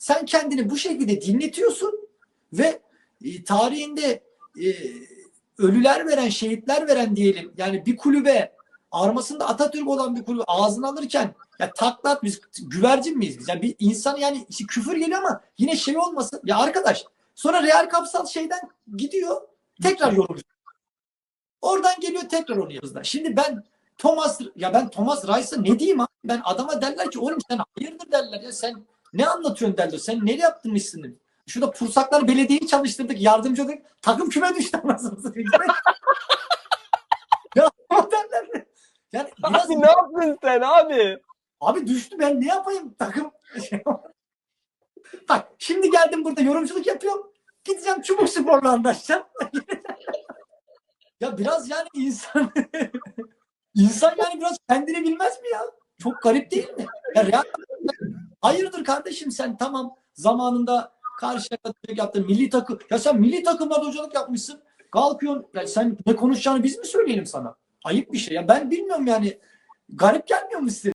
Sen kendini bu şekilde dinletiyorsun ve e, tarihinde e, ölüler veren, şehitler veren diyelim. Yani bir kulübe armasında Atatürk olan bir kulübe ağzını alırken ya taklat biz güvercin miyiz biz? Yani bir insan yani işte küfür geliyor ama yine şey olmasın. Ya arkadaş sonra Real Kapsal şeyden gidiyor tekrar yorumcu. Oradan geliyor tekrar onu yazıda. Şimdi ben Thomas ya ben Thomas Rice'a ne diyeyim abi? Ben adama derler ki oğlum sen hayırdır derler ya sen ne anlatıyorsun derler. Sen ne yaptın işini? Şurada Pursaklar Belediye'yi çalıştırdık. Yardımcı olduk. Takım küme düştü anasını satayım. ya derler. Yani biraz Abi ne yaptın sen abi? Abi düştü ben ne yapayım takım. Bak şimdi geldim burada yorumculuk yapıyorum. Gideceğim çubuk sporla anlaşacağım. ya biraz yani insan insan yani biraz kendini bilmez mi ya? Çok garip değil mi? Ya Real Hayırdır kardeşim sen tamam zamanında karşıya hocalık yaptın milli takım. Ya sen milli takımlarda hocalık yapmışsın. Kalkıyorsun. Ya sen ne konuşacağını biz mi söyleyelim sana? Ayıp bir şey. Ya ben bilmiyorum yani. Garip gelmiyor mu size?